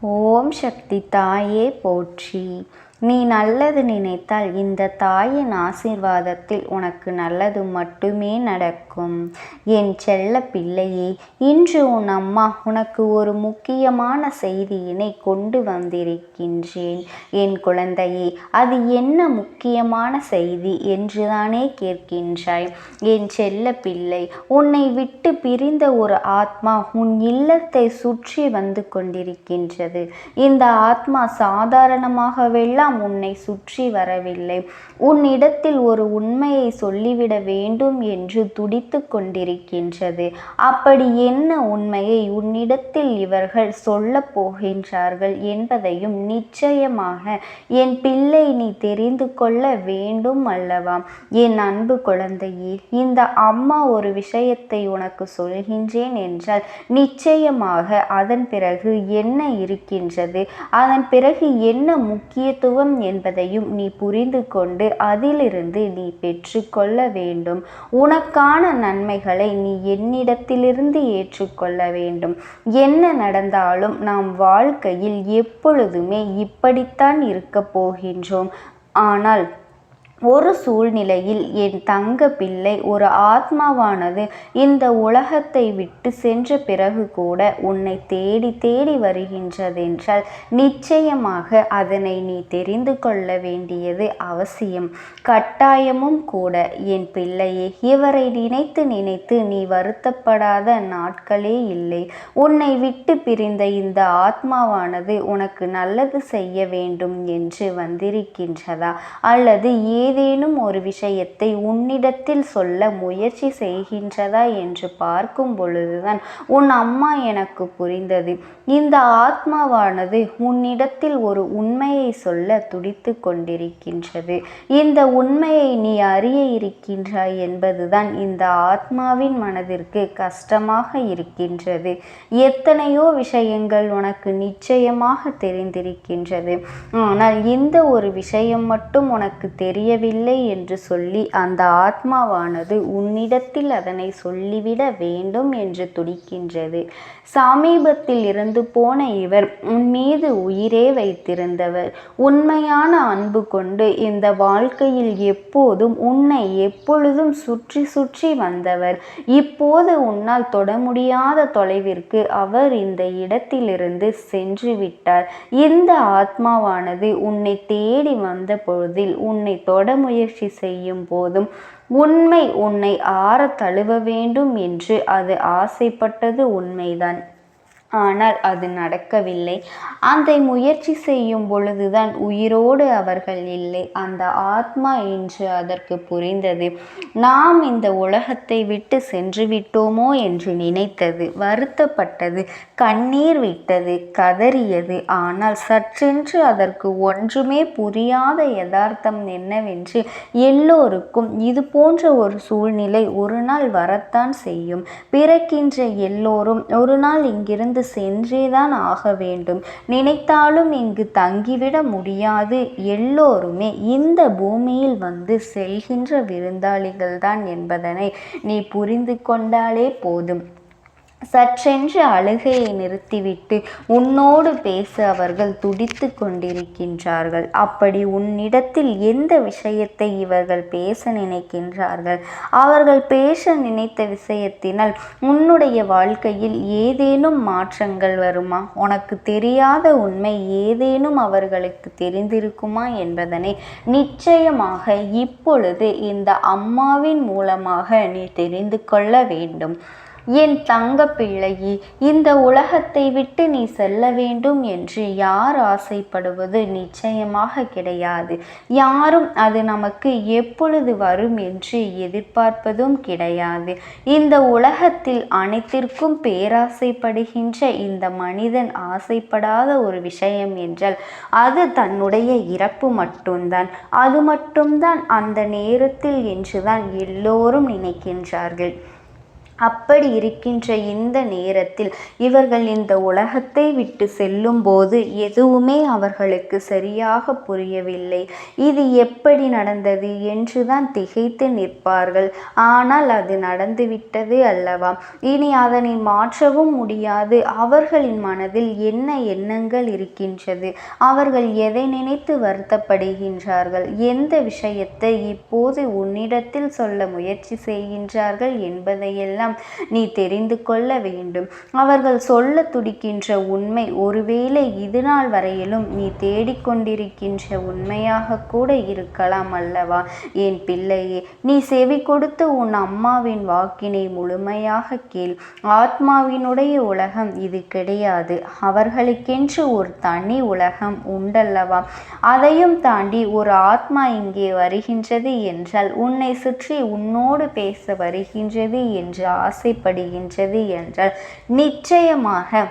ஓம் சக்தி தாயே போற்றி. நீ நல்லது நினைத்தால் இந்த தாயின் ஆசீர்வாதத்தில் உனக்கு நல்லது மட்டுமே நடக்கும். என் செல்ல பிள்ளையே இன்று உன் அம்மா உனக்கு ஒரு முக்கியமான செய்தியினை கொண்டு வந்திருக்கின்றேன். என் குழந்தையே அது என்ன முக்கியமான செய்தி என்றுதானே கேட்கின்றாய். என் செல்ல பிள்ளை உன்னை விட்டு பிரிந்த ஒரு ஆத்மா உன் இல்லத்தை சுற்றி வந்து கொண்டிருக்கின்றது. இந்த ஆத்மா சாதாரணமாகவெல்லாம் எல்லாம் உன்னை சுற்றி வரவில்லை. உன்னிடத்தில் ஒரு உண்மையை சொல்லிவிட வேண்டும் என்று துடித்து கொண்டிருக்கின்றது. அப்படி என்ன உண்மையை உன்னிடத்தில் இவர்கள் சொல்ல போகின்றார்கள் என்பதையும் நிச்சயமாக என் பிள்ளை நீ தெரிந்து கொள்ள வேண்டும் அல்லவா? என் அன்பு குழந்தையே இந்த அம்மா ஒரு விஷயத்தை உனக்கு சொல்கின்றேன் என்றால் நிச்சயமாக அதன் பிறகு என்ன இருக்கின்றது? அதன் பிறகு என்ன முக்கியத்துவம் தத்துவம் என்பதையும் நீ புரிந்து கொண்டு அதிலிருந்து நீ பெற்றுக்கொள்ள வேண்டும். உனக்கான நன்மைகளை நீ என்னிடத்திலிருந்து ஏற்றுக்கொள்ள வேண்டும். என்ன நடந்தாலும் நாம் வாழ்க்கையில் எப்பொழுதுமே இப்படித்தான் இருக்க போகின்றோம். ஆனால் ஒரு சூழ்நிலையில் என் தங்க பிள்ளை ஒரு ஆத்மாவானது இந்த உலகத்தை விட்டு சென்ற பிறகு கூட உன்னை தேடி தேடி வருகின்றதென்றால் நிச்சயமாக அதனை நீ தெரிந்து கொள்ள வேண்டியது அவசியம். கட்டாயமும் கூட என் பிள்ளையே இவரை நினைத்து நினைத்து நீ வருத்தப்படாத நாட்களே இல்லை. உன்னை விட்டு பிரிந்த இந்த ஆத்மாவானது உனக்கு நல்லது செய்ய வேண்டும் என்று வந்திருக்கின்றதா? அல்லது ஏ ஏதேனும் ஒரு விஷயத்தை உன்னிடத்தில் சொல்ல முயற்சி செய்கின்றதா என்று பார்க்கும் பொழுதுதான் உன் அம்மா எனக்கு புரிந்தது. இந்த ஆத்மாவானது உன்னிடத்தில் ஒரு உண்மையை சொல்ல துடித்து கொண்டிருக்கின்றது. இந்த உண்மையை நீ அறிய இருக்கின்றாய் என்பதுதான் இந்த ஆத்மாவின் மனதிற்கு கஷ்டமாக இருக்கின்றது. எத்தனையோ விஷயங்கள் உனக்கு நிச்சயமாக தெரிந்திருக்கின்றது. ஆனால் இந்த ஒரு விஷயம் மட்டும் உனக்கு தெரிய முடியவில்லை என்று சொல்லி அந்த ஆத்மாவானது உன்னிடத்தில் அதனை சொல்லிவிட வேண்டும் என்று துடிக்கின்றது. சமீபத்தில் இருந்து போன இவர் உன் மீது உயிரே வைத்திருந்தவர். உண்மையான அன்பு கொண்டு இந்த வாழ்க்கையில் எப்போதும் உன்னை எப்பொழுதும் சுற்றி சுற்றி வந்தவர். இப்போது உன்னால் தொட முடியாத தொலைவிற்கு அவர் இந்த இடத்திலிருந்து சென்று விட்டார். இந்த ஆத்மாவானது உன்னை தேடி வந்த பொழுதில் உன்னை தொட முயற்சி செய்யும் போதும் உண்மை உன்னை ஆற தழுவ வேண்டும் என்று அது ஆசைப்பட்டது உண்மைதான். ஆனால் அது நடக்கவில்லை. அந்த முயற்சி செய்யும் பொழுதுதான் உயிரோடு அவர்கள் இல்லை. அந்த ஆத்மா என்று அதற்கு புரிந்தது. நாம் இந்த உலகத்தை விட்டு சென்று விட்டோமோ என்று நினைத்தது. வருத்தப்பட்டது. கண்ணீர் விட்டது. கதறியது. ஆனால் சற்றென்று அதற்கு ஒன்றுமே புரியாத யதார்த்தம் என்னவென்று எல்லோருக்கும் இது போன்ற ஒரு சூழ்நிலை ஒரு நாள் வரத்தான் செய்யும். பிறக்கின்ற எல்லோரும் ஒரு நாள் இங்கிருந்து இங்கிருந்து சென்றேதான் ஆக வேண்டும். நினைத்தாலும் இங்கு தங்கிவிட முடியாது. எல்லோருமே இந்த பூமியில் வந்து செல்கின்ற விருந்தாளிகள்தான் என்பதனை நீ புரிந்து கொண்டாலே போதும். சற்றென்று அழுகையை நிறுத்திவிட்டு உன்னோடு பேச அவர்கள் துடித்து கொண்டிருக்கின்றார்கள். அப்படி உன்னிடத்தில் எந்த விஷயத்தை இவர்கள் பேச நினைக்கின்றார்கள்? அவர்கள் பேச நினைத்த விஷயத்தினால் உன்னுடைய வாழ்க்கையில் ஏதேனும் மாற்றங்கள் வருமா? உனக்கு தெரியாத உண்மை ஏதேனும் அவர்களுக்கு தெரிந்திருக்குமா என்பதனை நிச்சயமாக இப்பொழுது இந்த அம்மாவின் மூலமாக நீ தெரிந்து கொள்ள வேண்டும். என் தங்க பிள்ளையே இந்த உலகத்தை விட்டு நீ செல்ல வேண்டும் என்று யார் ஆசைப்படுவது நிச்சயமாக கிடையாது. யாரும் அது நமக்கு எப்பொழுது வரும் என்று எதிர்பார்ப்பதும் கிடையாது. இந்த உலகத்தில் அனைத்திற்கும் பேராசைப்படுகின்ற இந்த மனிதன் ஆசைப்படாத ஒரு விஷயம் என்றால் அது தன்னுடைய இறப்பு மட்டும்தான். அது மட்டும்தான் அந்த நேரத்தில் என்றுதான் எல்லோரும் நினைக்கின்றார்கள். அப்படி இருக்கின்ற இந்த நேரத்தில் இவர்கள் இந்த உலகத்தை விட்டு செல்லும்போது எதுவுமே அவர்களுக்கு சரியாக புரியவில்லை. இது எப்படி நடந்தது என்று தான் திகைத்து நிற்பார்கள். ஆனால் அது நடந்துவிட்டது அல்லவா? இனி அதனை மாற்றவும் முடியாது. அவர்களின் மனதில் என்ன எண்ணங்கள் இருக்கின்றது? அவர்கள் எதை நினைத்து வருத்தப்படுகின்றார்கள்? எந்த விஷயத்தை இப்போது உன்னிடத்தில் சொல்ல முயற்சி செய்கின்றார்கள் என்பதையெல்லாம் எல்லாம் நீ தெரிந்து கொள்ள வேண்டும். அவர்கள் சொல்ல துடிக்கின்ற உண்மை ஒருவேளை இது நாள் வரையிலும் நீ தேடிக்கொண்டிருக்கின்ற உண்மையாக கூட இருக்கலாம் அல்லவா? என் பிள்ளையே நீ செவி கொடுத்து உன் அம்மாவின் வாக்கினை முழுமையாக கேள். ஆத்மாவினுடைய உலகம் இது கிடையாது. அவர்களுக்கென்று ஒரு தனி உலகம் உண்டல்லவா? அதையும் தாண்டி ஒரு ஆத்மா இங்கே வருகின்றது என்றால் உன்னை சுற்றி உன்னோடு பேச வருகின்றது என்று ஆசைப்படுகின்றது என்றால் நிச்சயமாக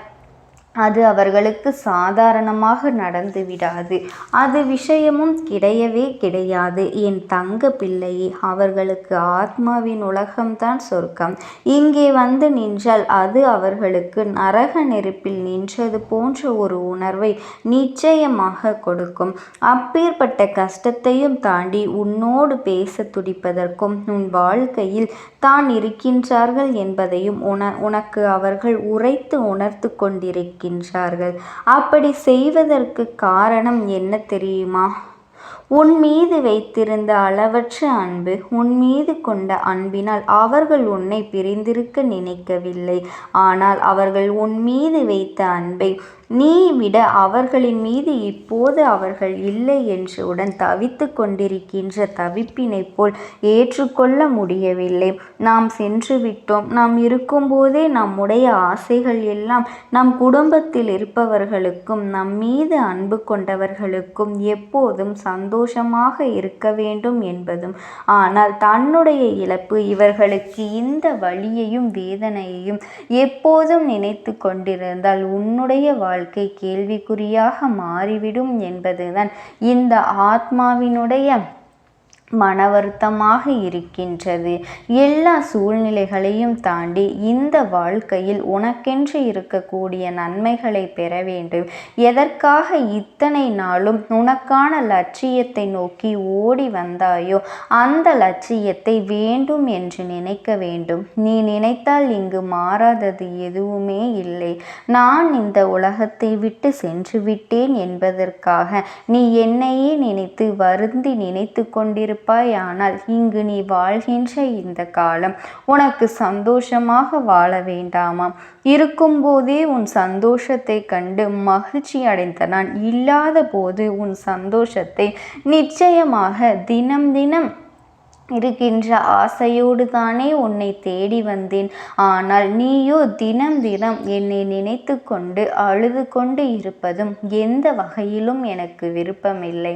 அது அவர்களுக்கு சாதாரணமாக நடந்து விடாது. அது விஷயமும் கிடையவே கிடையாது. என் தங்க பிள்ளையே அவர்களுக்கு ஆத்மாவின் உலகம்தான் சொர்க்கம். இங்கே வந்து நின்றால் அது அவர்களுக்கு நரக நெருப்பில் நின்றது போன்ற ஒரு உணர்வை நிச்சயமாக கொடுக்கும். அப்பேற்பட்ட கஷ்டத்தையும் தாண்டி உன்னோடு பேச துடிப்பதற்கும் உன் வாழ்க்கையில் தான் இருக்கின்றார்கள் என்பதையும் உன உனக்கு அவர்கள் உரைத்து உணர்த்து கொண்டிருக்க இருக்கின்றார்கள் அப்படி செய்வதற்கு காரணம் என்ன தெரியுமா? உன் மீது வைத்திருந்த அளவற்ற அன்பு உன் மீது கொண்ட அன்பினால் அவர்கள் உன்னை பிரிந்திருக்க நினைக்கவில்லை. ஆனால் அவர்கள் உன் மீது வைத்த அன்பை நீ விட அவர்களின் மீது இப்போது அவர்கள் இல்லை என்று உடன் தவித்து கொண்டிருக்கின்ற தவிப்பினை போல் ஏற்றுக்கொள்ள முடியவில்லை. நாம் சென்று விட்டோம் நாம் இருக்கும்போதே நம்முடைய ஆசைகள் எல்லாம் நம் குடும்பத்தில் இருப்பவர்களுக்கும் நம் மீது அன்பு கொண்டவர்களுக்கும் எப்போதும் சந்தோஷமாக இருக்க வேண்டும் என்பதும் ஆனால் தன்னுடைய இழப்பு இவர்களுக்கு இந்த வழியையும் வேதனையையும் எப்போதும் நினைத்து கொண்டிருந்தால் உன்னுடைய வாழ் வாழ்க்கை கேள்விக்குறியாக மாறிவிடும் என்பதுதான் இந்த ஆத்மாவினுடைய மன வருத்தமாக இருக்கின்றது. எல்லா சூழ்நிலைகளையும் தாண்டி இந்த வாழ்க்கையில் உனக்கென்று இருக்கக்கூடிய நன்மைகளை பெற வேண்டும். எதற்காக இத்தனை நாளும் உனக்கான லட்சியத்தை நோக்கி ஓடி வந்தாயோ அந்த லட்சியத்தை வேண்டும் என்று நினைக்க வேண்டும். நீ நினைத்தால் இங்கு மாறாதது எதுவுமே இல்லை. நான் இந்த உலகத்தை விட்டு சென்று விட்டேன் என்பதற்காக நீ என்னையே நினைத்து வருந்தி நினைத்து கொண்டிருப்ப இருப்பாயானால் இங்கு நீ வாழ்கின்ற இந்த காலம் உனக்கு சந்தோஷமாக வாழ வேண்டாமா இருக்கும்போதே உன் சந்தோஷத்தை கண்டு மகிழ்ச்சி அடைந்த நான் இல்லாத போது உன் சந்தோஷத்தை நிச்சயமாக தினம் தினம் இருக்கின்ற ஆசையோடு தானே உன்னை தேடி வந்தேன். ஆனால் நீயோ தினம் தினம் என்னை நினைத்து கொண்டு அழுது கொண்டு இருப்பதும் எந்த வகையிலும் எனக்கு விருப்பமில்லை.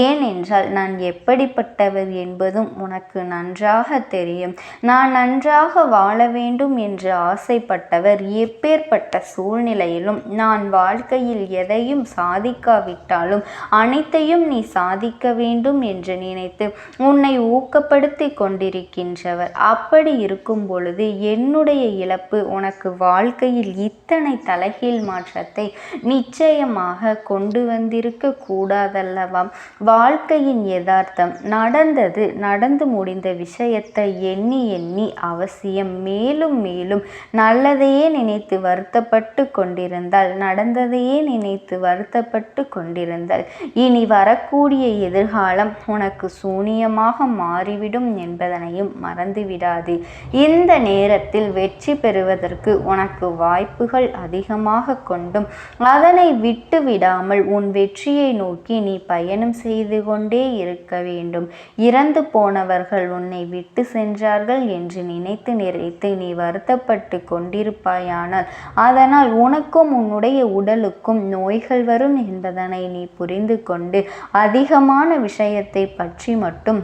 ஏனென்றால் நான் எப்படிப்பட்டவர் என்பதும் உனக்கு நன்றாக தெரியும். நான் நன்றாக வாழ வேண்டும் என்று ஆசைப்பட்டவர் எப்பேற்பட்ட சூழ்நிலையிலும் நான் வாழ்க்கையில் எதையும் சாதிக்காவிட்டாலும் அனைத்தையும் நீ சாதிக்க வேண்டும் என்று நினைத்து உன்னை ஊக்க சுத்தப்படுத்தி கொண்டிருக்கின்றவர். அப்படி இருக்கும் பொழுது என்னுடைய இழப்பு உனக்கு வாழ்க்கையில் இத்தனை தலைகீழ் மாற்றத்தை நிச்சயமாக கொண்டு வந்திருக்க கூடாதல்லவாம் வாழ்க்கையின் யதார்த்தம் நடந்தது நடந்து முடிந்த விஷயத்தை எண்ணி எண்ணி அவசியம் மேலும் மேலும் நல்லதையே நினைத்து வருத்தப்பட்டு கொண்டிருந்தால் நடந்ததையே நினைத்து வருத்தப்பட்டு கொண்டிருந்தால் இனி வரக்கூடிய எதிர்காலம் உனக்கு சூனியமாக மாறி போய்விடும் என்பதனையும் மறந்துவிடாது. இந்த நேரத்தில் வெற்றி பெறுவதற்கு உனக்கு வாய்ப்புகள் அதிகமாக கொண்டும் அதனை விட்டு விடாமல் உன் வெற்றியை நோக்கி நீ பயணம் செய்து கொண்டே இருக்க வேண்டும். இறந்து போனவர்கள் உன்னை விட்டு சென்றார்கள் என்று நினைத்து நிறைத்து நீ வருத்தப்பட்டு கொண்டிருப்பாயானால் அதனால் உனக்கும் உன்னுடைய உடலுக்கும் நோய்கள் வரும் என்பதனை நீ புரிந்து கொண்டு அதிகமான விஷயத்தை பற்றி மட்டும்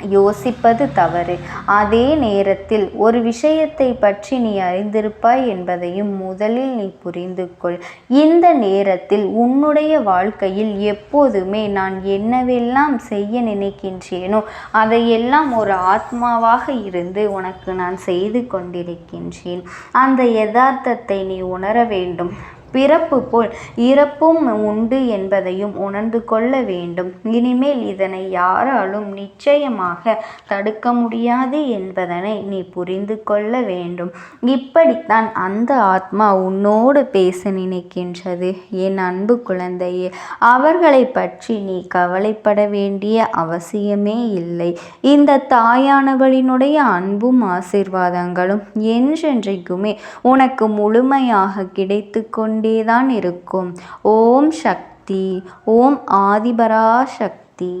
யோசிப்பது தவறு. அதே நேரத்தில் ஒரு விஷயத்தை பற்றி நீ அறிந்திருப்பாய் என்பதையும் முதலில் நீ புரிந்து கொள் இந்த நேரத்தில் உன்னுடைய வாழ்க்கையில் எப்போதுமே நான் என்னவெல்லாம் செய்ய நினைக்கின்றேனோ அதையெல்லாம் ஒரு ஆத்மாவாக இருந்து உனக்கு நான் செய்து கொண்டிருக்கின்றேன். அந்த யதார்த்தத்தை நீ உணர வேண்டும். பிறப்பு போல் இறப்பும் உண்டு என்பதையும் உணர்ந்து கொள்ள வேண்டும். இனிமேல் இதனை யாராலும் நிச்சயமாக தடுக்க முடியாது என்பதனை நீ புரிந்து கொள்ள வேண்டும். இப்படித்தான் அந்த ஆத்மா உன்னோடு பேச நினைக்கின்றது. என் அன்பு குழந்தையே அவர்களை பற்றி நீ கவலைப்பட வேண்டிய அவசியமே இல்லை. இந்த தாயானவளினுடைய அன்பும் ஆசிர்வாதங்களும் என்றென்றைக்குமே உனக்கு முழுமையாக கிடைத்து கொண்டு கொண்டேதான் இருக்கும். ஓம் சக்தி ஓம் ஆதிபரா சக்தி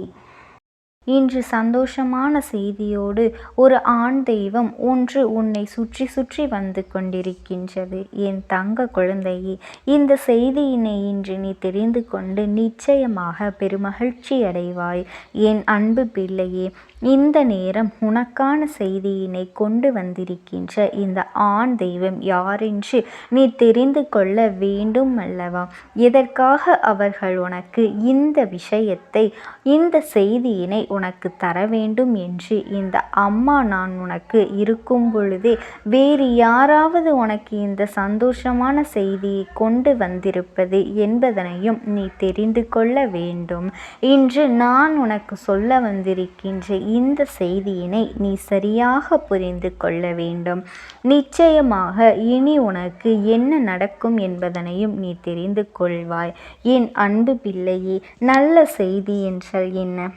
இன்று சந்தோஷமான செய்தியோடு ஒரு ஆண் தெய்வம் ஒன்று உன்னை சுற்றி சுற்றி வந்து கொண்டிருக்கின்றது. என் தங்க குழந்தையே இந்த செய்தியினை இன்று நீ தெரிந்து கொண்டு நிச்சயமாக பெருமகிழ்ச்சி அடைவாய் என் அன்பு பிள்ளையே இந்த நேரம் உனக்கான செய்தியினை கொண்டு வந்திருக்கின்ற இந்த ஆண் தெய்வம் யாரென்று நீ தெரிந்து கொள்ள வேண்டும் அல்லவா எதற்காக அவர்கள் உனக்கு இந்த விஷயத்தை இந்த செய்தியினை உனக்கு தர வேண்டும் என்று இந்த அம்மா நான் உனக்கு இருக்கும் பொழுதே வேறு யாராவது உனக்கு இந்த சந்தோஷமான செய்தியை கொண்டு வந்திருப்பது என்பதனையும் நீ தெரிந்து கொள்ள வேண்டும். இன்று நான் உனக்கு சொல்ல வந்திருக்கின்ற இந்த செய்தியினை நீ சரியாக புரிந்து கொள்ள வேண்டும். நிச்சயமாக இனி உனக்கு என்ன நடக்கும் என்பதனையும் நீ தெரிந்து கொள்வாய். என் அன்பு பிள்ளையே நல்ல செய்தி என்றால் என்ன?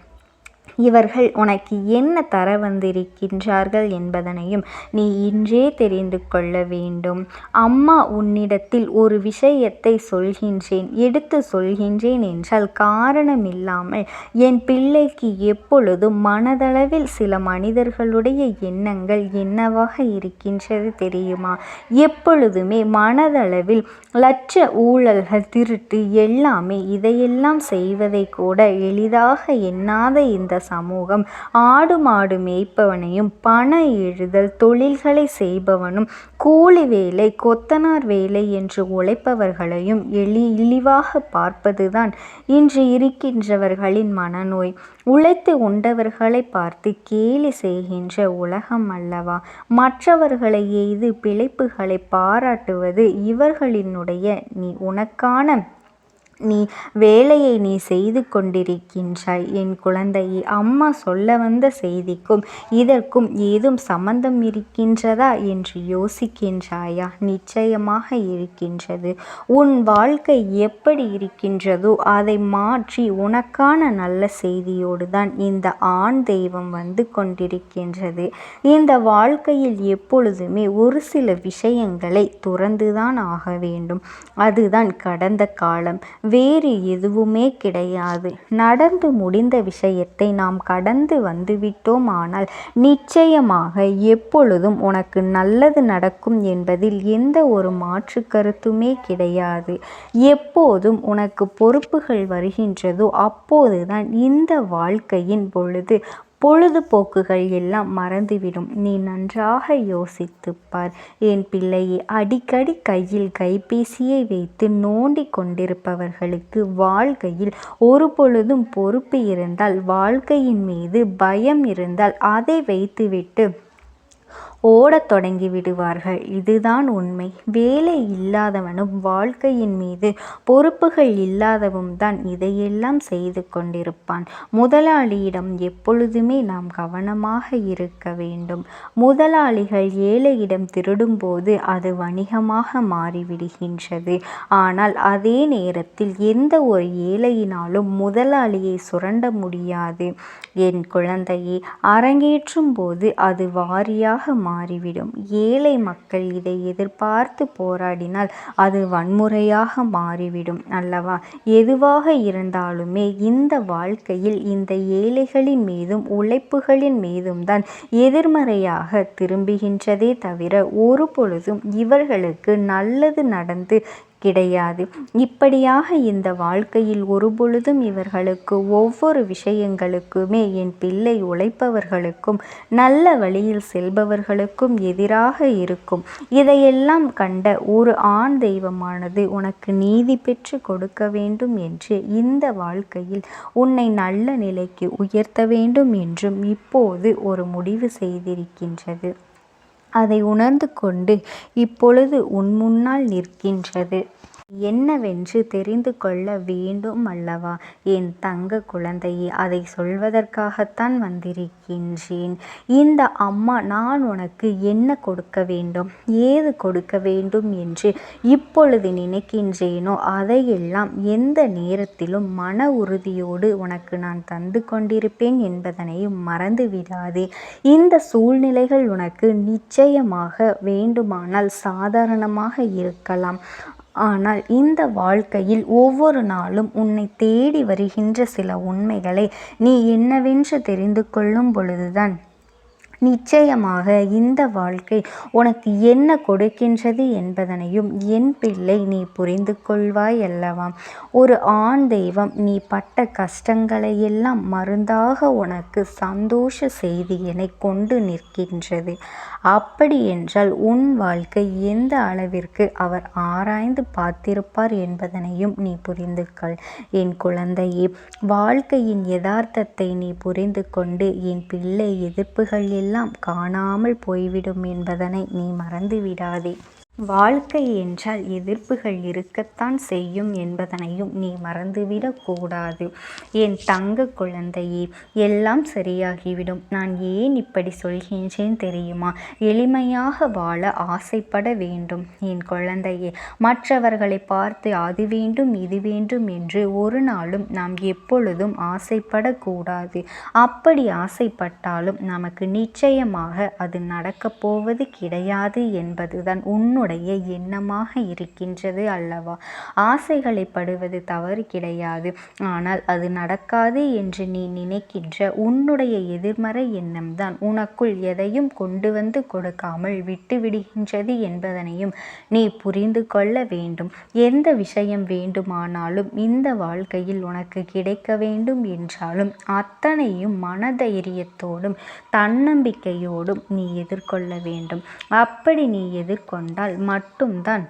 இவர்கள் உனக்கு என்ன தர வந்திருக்கின்றார்கள் என்பதனையும் நீ இன்றே தெரிந்து கொள்ள வேண்டும். அம்மா உன்னிடத்தில் ஒரு விஷயத்தை சொல்கின்றேன் எடுத்து சொல்கின்றேன் என்றால் காரணமில்லாமல் என் பிள்ளைக்கு எப்பொழுதும் மனதளவில் சில மனிதர்களுடைய எண்ணங்கள் என்னவாக இருக்கின்றது தெரியுமா? எப்பொழுதுமே மனதளவில் லட்ச ஊழல்கள் திருட்டு எல்லாமே இதையெல்லாம் செய்வதை கூட எளிதாக எண்ணாத இந்த சமூகம். ஆடு மாடு மேய்ப்பவனையும் பண எழுதல் தொழில்களை செய்பவனும் கூலி வேலை கொத்தனார் வேலை என்று உழைப்பவர்களையும் எளி இழிவாக பார்ப்பதுதான் இன்று இருக்கின்றவர்களின் மனநோய். உழைத்து உண்டவர்களை பார்த்து கேலி செய்கின்ற உலகம் அல்லவா? மற்றவர்களை எய்து பிழைப்புகளை பாராட்டுவது இவர்களினுடைய நீ உனக்கான நீ வேலையை நீ செய்து கொண்டிருக்கின்றாய். என் குழந்தையே அம்மா சொல்ல வந்த செய்திக்கும் இதற்கும் ஏதும் சம்பந்தம் இருக்கின்றதா என்று யோசிக்கின்றாயா? நிச்சயமாக இருக்கின்றது. உன் வாழ்க்கை எப்படி இருக்கின்றதோ அதை மாற்றி உனக்கான நல்ல செய்தியோடு தான் இந்த ஆண் தெய்வம் வந்து கொண்டிருக்கின்றது. இந்த வாழ்க்கையில் எப்பொழுதுமே ஒரு சில விஷயங்களை துறந்துதான் ஆக வேண்டும். அதுதான் கடந்த காலம். வேறு எதுவுமே கிடையாது. நடந்து முடிந்த விஷயத்தை நாம் கடந்து வந்துவிட்டோம் ஆனால் நிச்சயமாக எப்பொழுதும் உனக்கு நல்லது நடக்கும் என்பதில் எந்த ஒரு மாற்று கருத்துமே கிடையாது. எப்போதும் உனக்கு பொறுப்புகள் வருகின்றதோ அப்போதுதான் இந்த வாழ்க்கையின் பொழுது பொழுதுபோக்குகள் எல்லாம் மறந்துவிடும். நீ நன்றாக யோசித்துப்பார் என் பிள்ளையை அடிக்கடி கையில் கைபேசியை வைத்து நோண்டி கொண்டிருப்பவர்களுக்கு வாழ்க்கையில் ஒரு பொழுதும் பொறுப்பு இருந்தால் வாழ்க்கையின் மீது பயம் இருந்தால் அதை வைத்துவிட்டு ஓடத் தொடங்கி விடுவார்கள். இதுதான் உண்மை. வேலை இல்லாதவனும் வாழ்க்கையின் மீது பொறுப்புகள் இல்லாதவும் தான் இதையெல்லாம் செய்து கொண்டிருப்பான். முதலாளியிடம் எப்பொழுதுமே நாம் கவனமாக இருக்க வேண்டும். முதலாளிகள் ஏழையிடம் திருடும்போது அது வணிகமாக மாறிவிடுகின்றது. ஆனால் அதே நேரத்தில் எந்த ஒரு ஏழையினாலும் முதலாளியை சுரண்ட முடியாது. என் குழந்தையை அரங்கேற்றும் போது அது வாரியாக மாறிவிடும். ஏழை மக்கள் இதை எதிர்பார்த்து போராடினால் அது வன்முறையாக மாறிவிடும் அல்லவா? எதுவாக இருந்தாலுமே இந்த வாழ்க்கையில் இந்த ஏழைகளின் மீதும் உழைப்புகளின் மீதும் தான் எதிர்மறையாக திரும்புகின்றதே தவிர ஒரு பொழுதும் இவர்களுக்கு நல்லது நடந்து கிடையாது. இப்படியாக இந்த வாழ்க்கையில் ஒருபொழுதும் இவர்களுக்கு ஒவ்வொரு விஷயங்களுக்குமே என் பிள்ளை உழைப்பவர்களுக்கும் நல்ல வழியில் செல்பவர்களுக்கும் எதிராக இருக்கும். இதையெல்லாம் கண்ட ஒரு ஆண் தெய்வமானது உனக்கு நீதி பெற்று கொடுக்க வேண்டும் என்று இந்த வாழ்க்கையில் உன்னை நல்ல நிலைக்கு உயர்த்த வேண்டும் என்றும் இப்போது ஒரு முடிவு செய்திருக்கின்றது. அதை உணர்ந்து கொண்டு இப்பொழுது உன் முன்னால் நிற்கின்றது. என்னவென்று தெரிந்து கொள்ள வேண்டும் அல்லவா? என் தங்க குழந்தையே அதை சொல்வதற்காகத்தான் வந்திருக்கின்றேன் இந்த அம்மா நான் உனக்கு என்ன கொடுக்க வேண்டும்? ஏது கொடுக்க வேண்டும் என்று இப்பொழுது நினைக்கின்றேனோ அதையெல்லாம் எந்த நேரத்திலும் மன உறுதியோடு உனக்கு நான் தந்து கொண்டிருப்பேன் என்பதனையும் மறந்து விடாதே இந்த சூழ்நிலைகள் உனக்கு நிச்சயமாக வேண்டுமானால் சாதாரணமாக இருக்கலாம். ஆனால் இந்த வாழ்க்கையில் ஒவ்வொரு நாளும் உன்னை தேடி வருகின்ற சில உண்மைகளை நீ என்னவென்று தெரிந்து கொள்ளும் பொழுதுதான். நிச்சயமாக இந்த வாழ்க்கை உனக்கு என்ன கொடுக்கின்றது என்பதனையும் என் பிள்ளை நீ புரிந்து கொள்வாய் அல்லவா? ஒரு ஆண் தெய்வம் நீ பட்ட கஷ்டங்களை எல்லாம் மருந்தாக உனக்கு சந்தோஷ செய்தியினை கொண்டு நிற்கின்றது. அப்படி என்றால் உன் வாழ்க்கை எந்த அளவிற்கு அவர் ஆராய்ந்து பார்த்திருப்பார் என்பதனையும் நீ புரிந்து கொள். என் குழந்தையே வாழ்க்கையின் யதார்த்தத்தை நீ புரிந்து கொண்டு என் பிள்ளை எதிர்ப்புகள் எல்லாம் காணாமல் போய்விடும் என்பதனை நீ மறந்து விடாதே வாழ்க்கை என்றால் எதிர்ப்புகள் இருக்கத்தான் செய்யும் என்பதனையும் நீ மறந்துவிடக் கூடாது. என் தங்க குழந்தையே எல்லாம் சரியாகிவிடும். நான் ஏன் இப்படி சொல்கின்றேன் தெரியுமா? எளிமையாக வாழ ஆசைப்பட வேண்டும். என் குழந்தையே மற்றவர்களை பார்த்து அது வேண்டும் இது வேண்டும் என்று ஒரு நாளும் நாம் எப்பொழுதும் ஆசைப்படக்கூடாது அப்படி ஆசைப்பட்டாலும் நமக்கு நிச்சயமாக அது நடக்கப் போவது கிடையாது என்பதுதான் உன்னுடைய நம்முடைய எண்ணமாக இருக்கின்றது அல்லவா? ஆசைகளை படுவது தவறு கிடையாது. ஆனால் அது நடக்காது என்று நீ நினைக்கின்ற உன்னுடைய எதிர்மறை எண்ணம்தான். உனக்குள் எதையும் கொண்டு வந்து கொடுக்காமல் விட்டுவிடுகின்றது என்பதனையும் நீ புரிந்து கொள்ள வேண்டும். எந்த விஷயம் வேண்டுமானாலும் இந்த வாழ்க்கையில் உனக்கு கிடைக்க வேண்டும் என்றாலும் அத்தனையும் மனதைரியத்தோடும் தன்னம்பிக்கையோடும் நீ எதிர்கொள்ள வேண்டும். அப்படி நீ எதிர்கொண்டால் மட்டும்தான்.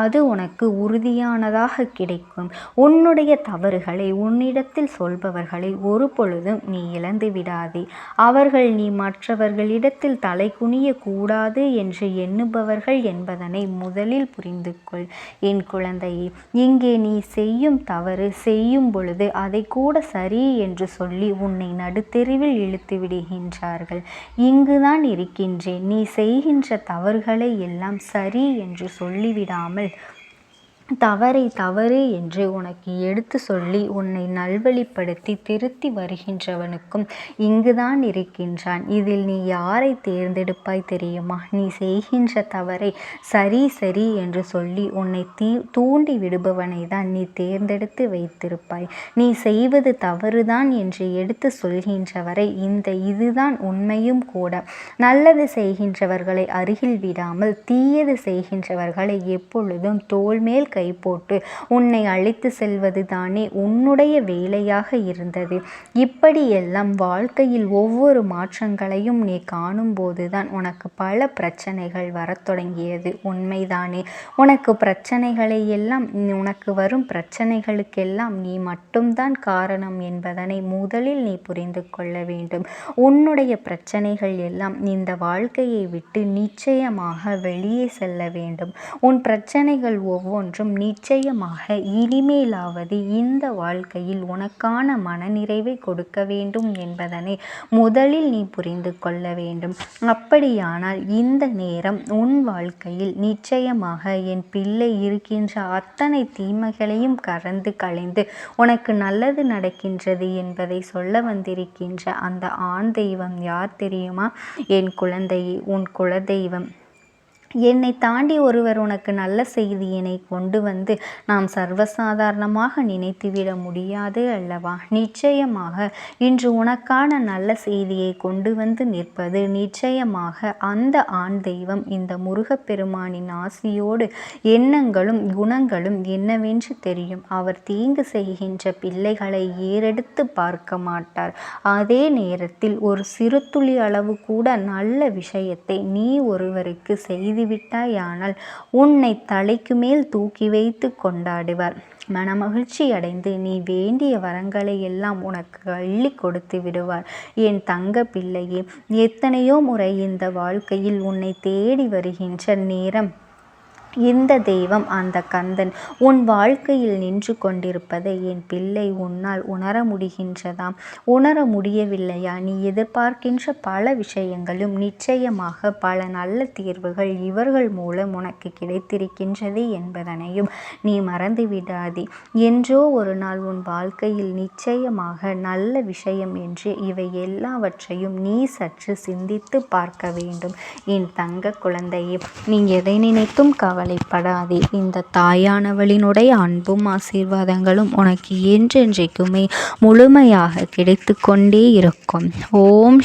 அது உனக்கு உறுதியானதாக கிடைக்கும். உன்னுடைய தவறுகளை உன்னிடத்தில் சொல்பவர்களை ஒரு பொழுதும் நீ இழந்து விடாதே. அவர்கள் நீ மற்றவர்களிடத்தில் தலை குனிய கூடாது என்று எண்ணுபவர்கள் என்பதனை முதலில் புரிந்து கொள் என் குழந்தையே இங்கே நீ செய்யும் தவறு செய்யும் பொழுது அதை கூட சரி என்று சொல்லி உன்னை நடுத்தெருவில் இழுத்து விடுகின்றார்கள். இங்குதான் இருக்கின்றேன். நீ செய்கின்ற தவறுகளை எல்லாம் சரி என்று சொல்லிவிடாமல் தமிழ் தவறை தவறு என்று உனக்கு எடுத்து சொல்லி உன்னை நல்வழிப்படுத்தி திருத்தி வருகின்றவனுக்கும் இங்குதான் இருக்கின்றான். இதில் நீ யாரை தேர்ந்தெடுப்பாய் தெரியுமா? நீ செய்கின்ற தவறை சரி சரி என்று சொல்லி உன்னை தீ தூண்டி விடுபவனை தான் நீ தேர்ந்தெடுத்து வைத்திருப்பாய். நீ செய்வது தவறுதான் என்று எடுத்து சொல்கின்றவரை இந்த இதுதான் உண்மையும் கூட. நல்லது செய்கின்றவர்களை அருகில் விடாமல் தீயது செய்கின்றவர்களை எப்பொழுதும் தோல்மேல் கை போட்டு உன்னை அழைத்து செல்வது தானே உன்னுடைய வேலையாக இருந்தது. இப்படியெல்லாம் வாழ்க்கையில் ஒவ்வொரு மாற்றங்களையும் நீ காணும்போதுதான் உனக்கு பல பிரச்சனைகள் வரத் தொடங்கியது. உண்மைதானே. உனக்கு பிரச்சனைகளை எல்லாம் உனக்கு வரும் பிரச்சனைகளுக்கெல்லாம் நீ மட்டும்தான் காரணம் என்பதனை முதலில் நீ புரிந்து கொள்ள வேண்டும். உன்னுடைய பிரச்சனைகள் எல்லாம் இந்த வாழ்க்கையை விட்டு நிச்சயமாக வெளியே செல்ல வேண்டும். உன் பிரச்சனைகள் ஒவ்வொன்றும் நிச்சயமாக இனிமேலாவது இந்த வாழ்க்கையில் உனக்கான மனநிறைவை கொடுக்க வேண்டும் என்பதனை முதலில் நீ புரிந்து கொள்ள வேண்டும். அப்படியானால் இந்த நேரம் உன் வாழ்க்கையில் நிச்சயமாக என் பிள்ளை இருக்கின்ற அத்தனை தீமைகளையும் கறந்து களைந்து உனக்கு நல்லது நடக்கின்றது என்பதை சொல்ல வந்திருக்கின்ற அந்த ஆண் தெய்வம் யார் தெரியுமா? என் குழந்தையை உன் குலதெய்வம். என்னை தாண்டி ஒருவர் உனக்கு நல்ல செய்தியினை கொண்டு வந்து நாம் சர்வசாதாரணமாக நினைத்துவிட முடியாது அல்லவா? நிச்சயமாக இன்று உனக்கான நல்ல செய்தியை கொண்டு வந்து நிற்பது நிச்சயமாக அந்த ஆண் தெய்வம் இந்த முருகப்பெருமானின் ஆசியோடு எண்ணங்களும் குணங்களும் என்னவென்று தெரியும். அவர் தீங்கு செய்கின்ற பிள்ளைகளை ஏறெடுத்து பார்க்க மாட்டார். அதே நேரத்தில் ஒரு சிறு துளி அளவு கூட நல்ல விஷயத்தை நீ ஒருவருக்கு செய்து செய்துவிட்டாயானால் உன்னை தலைக்கு மேல் தூக்கி வைத்து கொண்டாடுவார். மனமகிழ்ச்சி அடைந்து நீ வேண்டிய வரங்களை எல்லாம் உனக்கு அள்ளி கொடுத்து விடுவார். என் தங்க பிள்ளையே எத்தனையோ முறை இந்த வாழ்க்கையில் உன்னை தேடி வருகின்ற நேரம் இந்த தெய்வம் அந்த கந்தன். உன் வாழ்க்கையில் நின்று கொண்டிருப்பதை என் பிள்ளை உன்னால் உணர முடிகின்றதாம். உணர முடியவில்லையா? நீ எதிர்பார்க்கின்ற பல விஷயங்களும் நிச்சயமாக பல நல்ல தீர்வுகள் இவர்கள் மூலம் உனக்கு கிடைத்திருக்கின்றது என்பதனையும் நீ மறந்து விடாதே என்றோ ஒரு நாள் உன் வாழ்க்கையில் நிச்சயமாக நல்ல விஷயம் என்று இவை எல்லாவற்றையும் நீ சற்று சிந்தித்து பார்க்க வேண்டும். என் தங்க குழந்தையே நீ எதை நினைத்தும் கவலை கவலைப்படாதே. இந்த தாயானவளினுடைய அன்பும் ஆசீர்வாதங்களும் உனக்கு என்றென்றைக்குமே முழுமையாக கிடைத்து கொண்டே இருக்கும். ஓம்